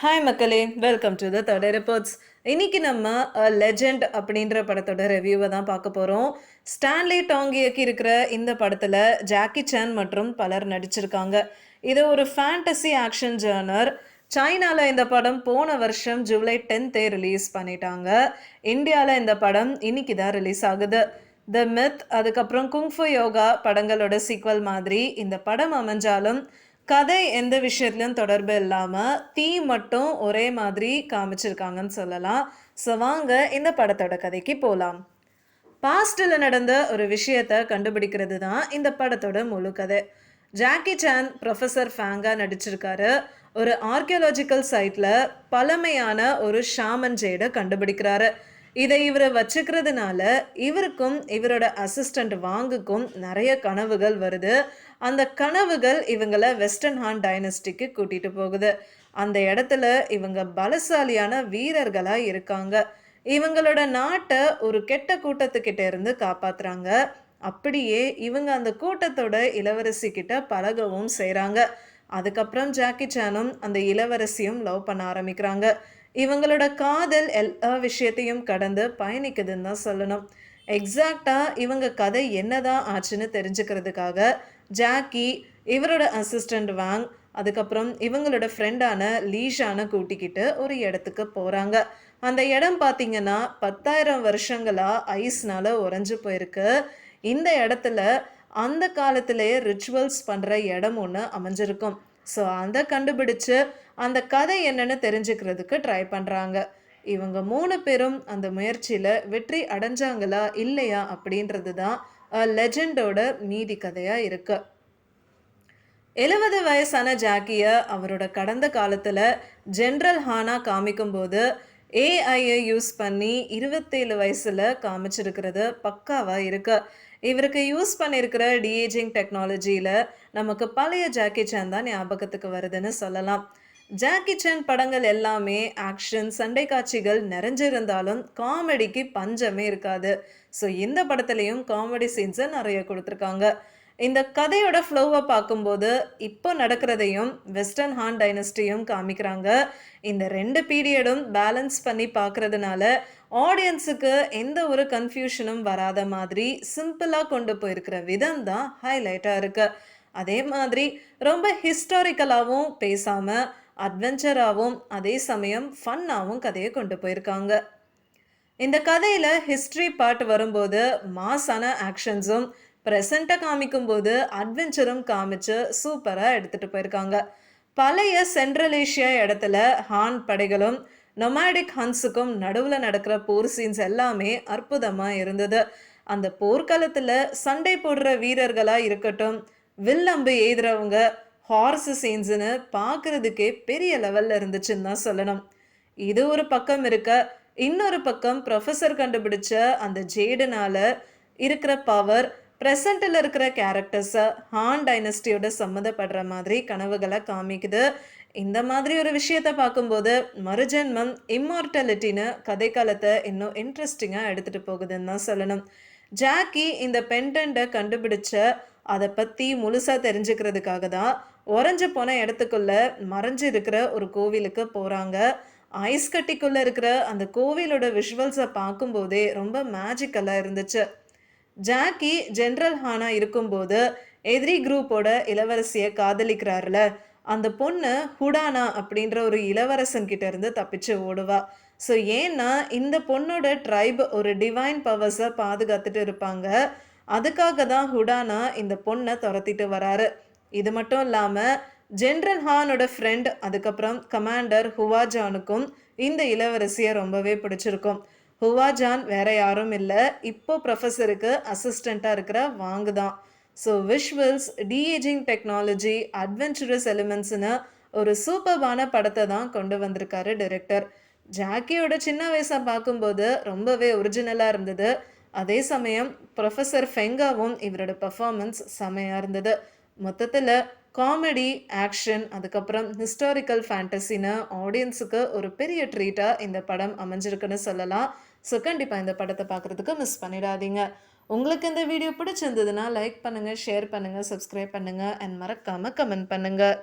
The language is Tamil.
ஹாய் மக்களே. Welcome to the third reports இன்னைக்கு நம்ம லெஜெண்ட் அப்படின்ற படத்தோட ரிவ்யூவை தான் பார்க்க போகிறோம் ஸ்டான்லி டாங் இயக்கி இருக்கிற இந்த படத்தில் ஜாக்கி சான் மற்றும் பலர் நடிச்சிருக்காங்க. இது ஒரு ஃபேண்டசி ஆக்ஷன் ஜேர்னர் சைனாவில் இந்த படம் போன வருஷம் ஜூலை டென்த்தே ரிலீஸ் பண்ணிட்டாங்க. இந்தியாவில் இந்த படம் இன்னைக்கு தான் ரிலீஸ் ஆகுது. த மித் அதுக்கப்புறம் குங்ஃபு யோகா படங்களோட சீக்வல் மாதிரி இந்த படம் அமைஞ்சாலும் கதை எந்த விஷயத்துலையும் தொடர்பு இல்லாமல் தீ மட்டும் ஒரே மாதிரி காமிச்சிருக்காங்கன்னு சொல்லலாம். ஸோ வாங்க இந்த படத்தோட கதைக்கு போகலாம் பாஸ்டில் நடந்த ஒரு விஷயத்தை கண்டுபிடிக்கிறது தான் இந்த படத்தோட முழு கதை. ஜாக்கி சான் ப்ரொஃபஸர் ஃபேங்கா நடிச்சிருக்காரு. ஒரு ஆர்கியோலாஜிக்கல் சைட்டில் பழமையான ஒரு ஷாமன் ஜெய்டை கண்டுபிடிக்கிறாரு. இதை இவரை வச்சுக்கிறதுனால இவருக்கும் இவரோட அசிஸ்டண்ட் வாங்குக்கும் நிறைய கனவுகள் வருது. அந்த கனவுகள் இவங்களை வெஸ்டர்ன் ஹான் டைனஸ்டிக்கு கூட்டிட்டு போகுது. அந்த இடத்துல இவங்க பலசாலியான வீரர்களாக இருக்காங்க. இவங்களோட நாட்டை ஒரு கெட்ட கூட்டத்துக்கிட்ட இருந்து காப்பாத்துறாங்க. அப்படியே இவங்க அந்த கூட்டத்தோட இளவரசி கிட்ட பழகவும் செய்கிறாங்க அதுக்கப்புறம் ஜாக்கி சானும் அந்த இளவரசியும் லவ் பண்ண ஆரம்பிக்கிறாங்க. இவங்களோட காதல் எல்லா விஷயத்தையும் கடந்து பயணிக்குதுன்னு தான் சொல்லணும். எக்ஸாக்டாக இவங்க கதை என்னதான் ஆச்சுன்னு தெரிஞ்சுக்கிறதுக்காக ஜாக்கி இவரோட அசிஸ்டண்ட் வாங் அதுக்கப்புறம் இவங்களோட ஃப்ரெண்டான லீஷான கூட்டிக்கிட்டு ஒரு இடத்துக்கு போகிறாங்க அந்த இடம் பார்த்தீங்கன்னா பத்தாயிரம் வருஷங்களாக ஐஸ்னால் உறைஞ்சு போயிருக்கு. இந்த இடத்துல அந்த காலத்திலேயே ரிச்சுவல்ஸ் பண்ணுற இடம் ஒன்று அமைஞ்சிருக்கும். ஸோ அதை கண்டுபிடிச்சு அந்த கதை என்னன்னு தெரிஞ்சுக்கிறதுக்கு ட்ரை பண்ணுறாங்க இவங்க மூணு பேரும் அந்த முயற்சியில் வெற்றி அடைஞ்சாங்களா இல்லையா அப்படின்றது தான் லெஜெண்டோட மீதி கதையாக இருக்கு. எழுபது வயசான ஜாக்கியை அவரோட கடந்த காலத்தில் ஜென்ரல் ஹானா காமிக்கும்போது ஏஐயை யூஸ் பண்ணி இருபத்தேழு வயசில் காமிச்சிருக்கிறது பக்காவாக இருக்கு. இவருக்கு யூஸ் பண்ணியிருக்கிற டிஏஜிங் டெக்னாலஜியில் நமக்கு பழைய ஜாக்கி சான் தான் ஞாபகத்துக்கு வருதுன்னு சொல்லலாம். ஜாக்கி சான் படங்கள் எல்லாமே ஆக்ஷன் சண்டை காட்சிகள் நிறைஞ்சிருந்தாலும் காமெடிக்கு பஞ்சமே இருக்காது. ஸோ இந்த படத்துலையும் காமெடி சீன்ஸை நிறைய கொடுத்துருக்காங்க. இந்த கதையோட ஃப்ளோவை பார்க்கும்போது இப்போ நடக்கிறதையும் வெஸ்டர்ன் ஹான் டைனஸ்டியும் காமிக்கிறாங்க. இந்த ரெண்டு பீரியடும் பேலன்ஸ் பண்ணி பார்க்கறதுனால ஆடியன்ஸுக்கு எந்த ஒரு கன்ஃபியூஷனும் வராத மாதிரி சிம்பிளாக கொண்டு போயிருக்கிற விதம் தான் ஹைலைட்டாக இருக்கு. அதே மாதிரி ரொம்ப ஹிஸ்டாரிக்கலாகவும் பேசாமல் அட்வென்ச்சராகவும் அதே சமயம் ஃபன்னாகவும் கதையை கொண்டு போயிருக்காங்க. இந்த கதையில் ஹிஸ்ட்ரி பார்ட் வரும்போது மாஸான ஆக்ஷன்ஸும் ப்ரெசண்ட்டாக காமிக்கும்போது அட்வென்ச்சரும் காமிச்சு சூப்பராக எடுத்துகிட்டு போயிருக்காங்க. பழைய சென்ட்ரல் ஏஷியா இடத்துல ஹான் படைகளும் நொமாடிக் ஹன்ஸுக்கும் நடுவில் நடக்கிற போர் சீன்ஸ் எல்லாமே அற்புதமாக இருந்தது. அந்த போர்க்காலத்தில் சண்டை போடுற வீரர்களாக இருக்கட்டும் வில்லம்பு எய்துறவங்க ஹார்ஸ் சீன்ஸுன்னு பார்க்குறதுக்கே பெரிய லெவலில் இருந்துச்சுன்னு தான் சொல்லணும். இது ஒரு பக்கம் இருக்க இன்னொரு பக்கம் ப்ரொஃபஸர் கண்டுபிடிச்ச அந்த ஜேடுனால இருக்கிற பவர் ப்ரெசண்ட்டில் இருக்கிற கேரக்டர்ஸை ஹான் டைனஸ்டியோட சம்மந்தப்படுற மாதிரி கனவுகளை காமிக்குது. இந்த மாதிரி ஒரு விஷயத்த பார்க்கும்போது மறுஜென்மம் இம்மார்டாலிட்டின்னு கதைக்காலத்தை இன்னும் இன்ட்ரெஸ்டிங்காக எடுத்துகிட்டு போகுதுன்னு தான் சொல்லணும். ஜாக்கி இந்த பெண்டண்ட்டை கண்டுபிடிச்ச அதை பற்றி முழுசாக தெரிஞ்சுக்கிறதுக்காக தான் உறைஞ்சு போன இடத்துக்குள்ள மறைஞ்சு இருக்கிற ஒரு கோவிலுக்கு போகிறாங்க ஐஸ் கட்டிக்குள்ளே இருக்கிற அந்த கோவிலோட விஷுவல்ஸை பார்க்கும்போதே ரொம்ப மேஜிக்கலாக இருந்துச்சு. ஜாக்கி ஜென்ரல் ஹானா இருக்கும்போது எதிரி குரூப்போட இளவரசியை காதலிக்கிறாருல. அந்த பொண்ணு ஹுடானா அப்படின்ற ஒரு இளவரசன் கிட்ட இருந்து தப்பிச்சு ஓடுவா. ஸோ ஏன்னா இந்த பொண்ணோட ட்ரைப் ஒரு டிவைன் பவர்ஸை பாதுகாத்துட்டு இருப்பாங்க. அதுக்காக தான் ஹுடானா இந்த பொண்ணை துரத்திட்டு வராரு. இது மட்டும் இல்லாமல் ஜென்ரல் ஹானோட ஃப்ரெண்ட் அதுக்கப்புறம் கமாண்டர் ஹுவாஜானுக்கும் இந்த இளவரசியை ரொம்பவே பிடிச்சிருக்கும். ஹுவா ஜான் வேற யாரும் இல்லை. இப்போ ப்ரொஃபஸருக்கு அசிஸ்டண்ட்டாக இருக்கிற வாங்கு தான். So visuals de-aging technology adventurous எலிமெண்ட்ஸ்னு ஒரு சூப்பர்பான படத்தை தான் கொண்டு வந்திருக்காரு டிரெக்டர் ஜாக்கியோட சின்ன வயசை பார்க்கும்போது ரொம்பவே ஒரிஜினலாக இருந்தது. அதே சமயம் ப்ரொஃபஸர் ஃபெங்காவும் இவரோட பர்ஃபார்மன்ஸ் செமையாக இருந்தது. மொத்தத்தில் காமெடி ஆக்ஷன் அதுக்கப்புறம் ஹிஸ்டாரிக்கல் ஃபேண்டசின்னு ஆடியன்ஸுக்கு ஒரு பெரிய ட்ரீட்டாக இந்த படம் அமைஞ்சிருக்குன்னு சொல்லலாம். ஸோ கண்டிப்பாக இந்த படத்தை பார்க்குறதுக்கு மிஸ் பண்ணிடாதீங்க. உங்களுக்கு இந்த வீடியோ பிடிச்சிருந்ததுன்னா லைக் பண்ணுங்கள் ஷேர் பண்ணுங்கள் சப்ஸ்கிரைப் பண்ணுங்கள் அண்ட் மறக்காமல் கமெண்ட் பண்ணுங்கள்